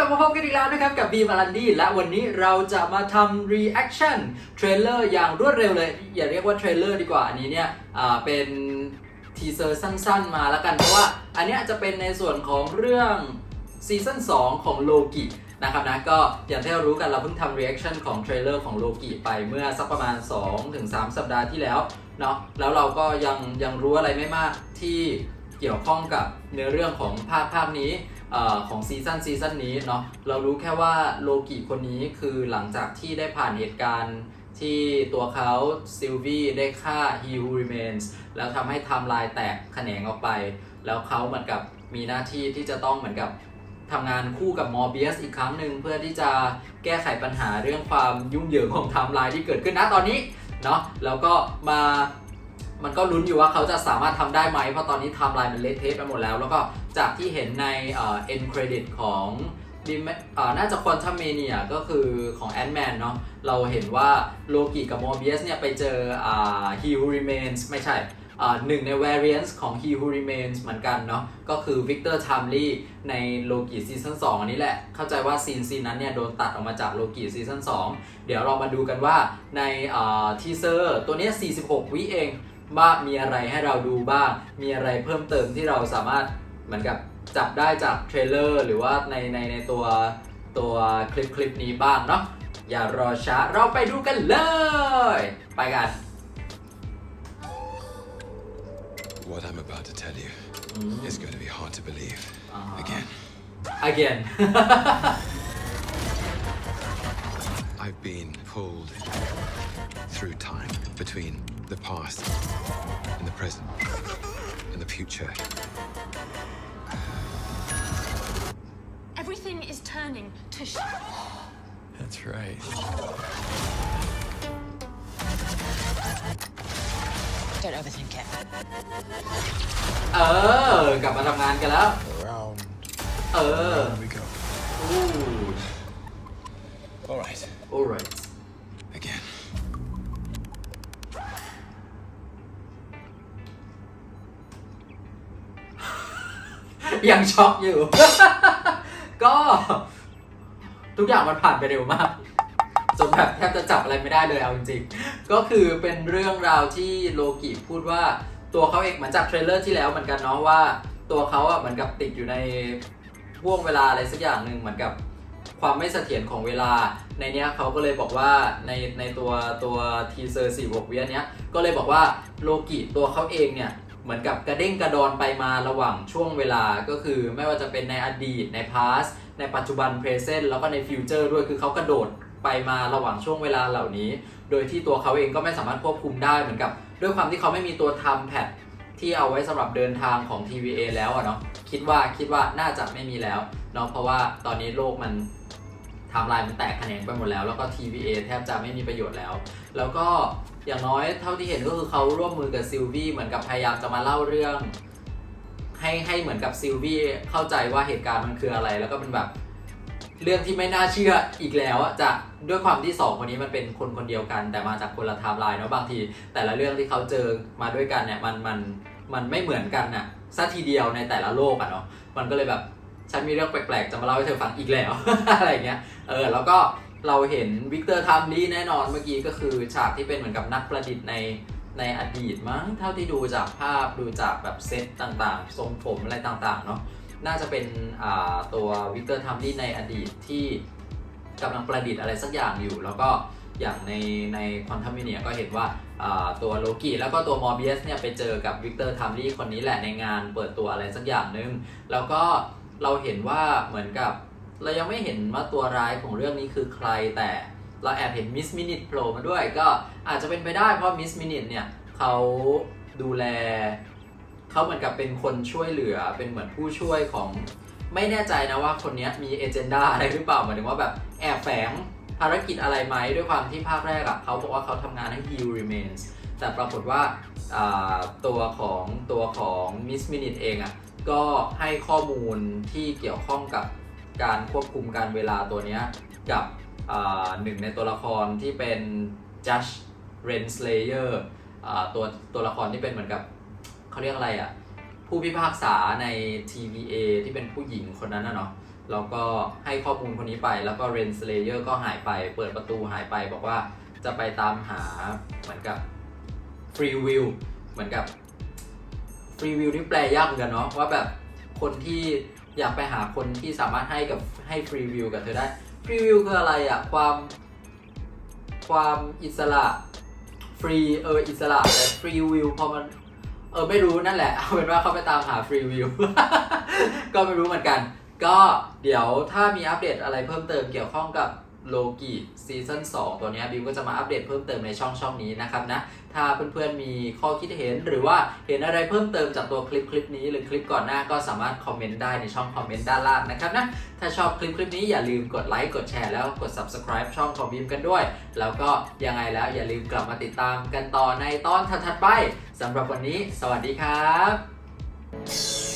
กลับมาพบกันอีกแล้วนะครับกับบีมารันดี้และวันนี้เราจะมาทำ reaction เทรลเลอร์อย่างรวดเร็วเลย อย่าเรียกว่าเทรลเลอร์ดีกว่า อันนี้เนี่ยเป็นทีเซอร์สั้นๆ มาแล้วกัน เพราะว่าอันนี้จะเป็นในส่วนของเรื่องซีซั่น2 ของโลกินะครับนะก็อย่างที่เรารู้กันเราเพิ่งทำ reaction ของเทรลเลอร์ของโลกิไปเมื่อสักประมาณ 2-3 สัปดาห์ที่แล้วเนาะแล้วเราก็ยังยังรู้อะไรไม่มากที่ เกี่ยวข้องกับเนื้อเรื่องของภาคภาคนี้อของซีซั่นซีซั่นนี้เนาะเรารู้แค่ว่าโลกิคนนี้คือหลังจากที่ได้ผ่านเหตุการณ์ที่ตัวเขาซิลวีได้ฆ่า He Who Remains แล้วทำให้ไทม์ไลน์แตกแขนงออกไป แล้วเขาเหมือนกับมีหน้าที่ที่จะต้องเหมือนกับทำงานคู่กับมอร์เบียสอีกครั้งหนึ่งเพื่อที่จะแก้ไขปัญหาเรื่องความยุ่งเหยิงของไทม์ไลน์ที่เกิดขึ้นณตอนนี้เนาะแล้วก็มา มันก็ลุ้นอยู่ว่าเขาจะสามารถทำได้ไหม เพราะตอนนี้ไทม์ไลน์มันเละเทะไปหมดแล้ว แล้วก็จากที่เห็นในเอ่อ end credit ของ Dim- เอ่อน่าจะ Quantum Mania ก็คือของ Ant-Man เนาะเราเห็นว่าโลกิกับ Morbius เนี่ยไปเจออ่า He Who Remains ไม่ใช่อ่าหนึ่งใน variants ของ He Who Remains เหมือนกันเนาะก็คือ Victor Timely ในโลกิซีซั่น2อันนี้แหละ เข้าใจว่าซีนซีนนั้นเนี่ยโดนตัดออกมาจากโลกิซีซั่น2เดี๋ยวเรามาดูกันว่าในทีเซอร์ตัวเนี้ย46 วิเอง ว่ามีอะไรให้เราดูบ้าง มีอะไรเพิ่มเติมที่เราสามารถเหมือนกับจับได้จากเทรลเลอร์หรือว่าในในในตัวตัวคลิปคลิปนี้บ้างเนาะอย่ารอช้าเราไปดูกันเลย ไปกัน What I'm about to tell you อืม is going to be hard to believe. Uh-huh. Again, again I've been pulled through time between the past and the present and the future. Everything is turning to sh- That's right. Don't overthink it. เออกลับมาทำงานกันแล้ว Around, เออ around we go. อู้ All right. alright ยังช็อกอยู่ ก็ทุกอย่างมันผ่านไปเร็วมากจนแบบแทบจะจับอะไรไม่ได้เลยเอาจริงๆ ก็คือเป็นเรื่องราวที่โลกิพูดว่าตัวเขาเองเหมือนจากเทรลเลอร์ที่แล้วเหมือนกันเนาะว่า ตัวเขาอะเหมือนกับติดอยู่ในห่วงเวลาอะไรสักอย่างหนึ่งเหมือนกับความไม่เสถียรของเวลา ในเนี้ยเขาก็เลยบอกว่าในในตัวตัวทีเซอร์สี่บวกวิเนี้ยก็เลยบอกว่าโลกิตัวเขาเองเนี่ย เหมือนกับกระเด้งกระดอนไปมาระหว่างช่วงเวลาก็คือไม่ว่าจะเป็นในอดีตในพาสในปัจจุบันเพรเซนต์แล้วก็ในฟิวเจอร์ด้วยคือเขากระโดดไปมาระหว่างช่วงเวลาเหล่านี้ โดยที่ตัวเขาเองก็ไม่สามารถควบคุมได้เหมือนกับ ด้วยความที่เขาไม่มีตัวทำแพดที่เอาไว้สำหรับเดินทางของ TVA แล้วอะเนาะคิดว่าคิดว่าน่าจะไม่มีแล้วเนาะเพราะว่าตอนนี้โลกมัน ไทม์ไลน์มันแตกแขนงไปหมดแล้ว แล้วก็ TVA แทบจะไม่มีประโยชน์แล้ว แล้วก็อย่างน้อยเท่าที่เห็นก็คือเขาร่วมมือกับซิลวี่เหมือนกับพยายามจะมาเล่าเรื่อง ให้ให้เหมือนกับซิลวี่เข้าใจว่าเหตุการณ์มันคืออะไร แล้วก็เป็นแบบเรื่องที่ไม่น่าเชื่ออีกแล้วอะจะด้วยความที่สองคนนี้มันเป็นคนคนเดียวกัน แต่มาจากคนละไทม์ไลน์เนาะบางที แต่ละเรื่องที่เขาเจอมาด้วยกันเนี่ยมันมันมันไม่เหมือนกันน่ะซะทีเดียวในแต่ละโลกอะเนาะมันก็เลยแบบ ฉันมีเรื่องแปลกๆ จะมาเล่าให้เธอฟังอีกแล้ว อะไรเงี้ย เออ แล้วก็เราเห็นวิกเตอร์ทามลี่แน่นอนเมื่อกี้ก็คือฉากที่เป็นเหมือนกับนักประดิษฐ์ในในอดีตมั้ง เท่าที่ดูจากภาพดูจากแบบเซตต่างๆ ทรงผมอะไรต่างๆ เนาะ น่าจะเป็นตัววิกเตอร์ทัมลี่ในอดีตที่กำลังประดิษฐ์อะไรสักอย่างอยู่ แล้วก็อย่างในในควอนตัมมิเนียก็เห็นว่าตัวโลกิแล้วก็ตัวมอร์เบียสเนี่ยไปเจอกับวิกเตอร์ทัมลี่คนนี้แหละในงานเปิดตัวอะไรสักอย่างนึง แล้วก็ เราเห็นว่าเหมือนกับ เรายังไม่เห็นว่าตัวร้ายของเรื่องนี้คือใครแต่เราแอบเห็นมิสมินิทโผล่มาด้วยก็อาจจะเป็นไปได้เพราะมิสมินิทเนี่ยเขาดูแลเขาเหมือนกับเป็นคนช่วยเหลือเป็นเหมือนผู้ช่วยของไม่แน่ใจนะว่าคนนี้มีเอเจนดาอะไรหรือเปล่าหมายถึงว่าแบบแอบแฝงภารกิจอะไรไหมด้วยความที่ภาคแรกอะเขาบอกว่าเขาทำงานให้ He Remains แต่ปรากฏว่าอ่าตัวของตัวของ Miss Minute เองอะ ก็ให้ข้อมูลที่เกี่ยวข้องกับการควบคุมการเวลาตัวนี้กับหนึ่งในตัวละครที่เป็น Judge Renslayer ตัวตัวละครที่เป็นเหมือนกับเขาเรียกอะไรอะ่ะ ผู้พิพากษาใน TVA ที่เป็นผู้หญิงคนนั้นนะเนาะแล้วก็ให้ข้อมูลคนนี้ไปแล้วก็เรนสเลเยอร์ก็หายไป เปิดประตูหายไปบอกว่าจะไปตามหาเหมือนกับฟรีวิวเหมือนกับ รีวิวนี่แปลยากเหมือนกันเนาะว่าแบบคนที่อยากไปหาคนที่สามารถให้กับให้ฟรีวิวกับเธอได้ฟรีวิวคืออะไรอะความความอิสระฟรีเอออิสระแต่ฟรีวิวพอมันเออไม่รู้นั่นแหละเอาเป็นว่าเขาไปตามหาฟรีวิวก็ไม่รู้เหมือนกัน ก็เดี๋ยวถ้ามีอัปเดตอะไรเพิ่มเติมเกี่ยวข้องกับ โลกิซีซั่น2ตัวนี้บิวก็จะมาอัปเดตเพิ่มเติมในช่องช่องนี้นะครับนะ ถ้าเพื่อนๆมีข้อคิดเห็น หรือว่าเห็นอะไรเพิ่มเติมจากตัวคลิปคลิปนี้หรือคลิปก่อนหน้าก็สามารถคอมเมนต์ได้ในช่องคอมเมนต์ด้านล่างนะครับนะ ถ้าชอบคลิปคลิปนี้อย่าลืมกดไลค์กดแชร์แล้วกด subscribe ช่องของบีมกันด้วย แล้วก็ยังไงแล้วอย่าลืมกลับมาติดตามกันต่อในตอนถัดๆไปสำหรับวันนี้ สวัสดีครับ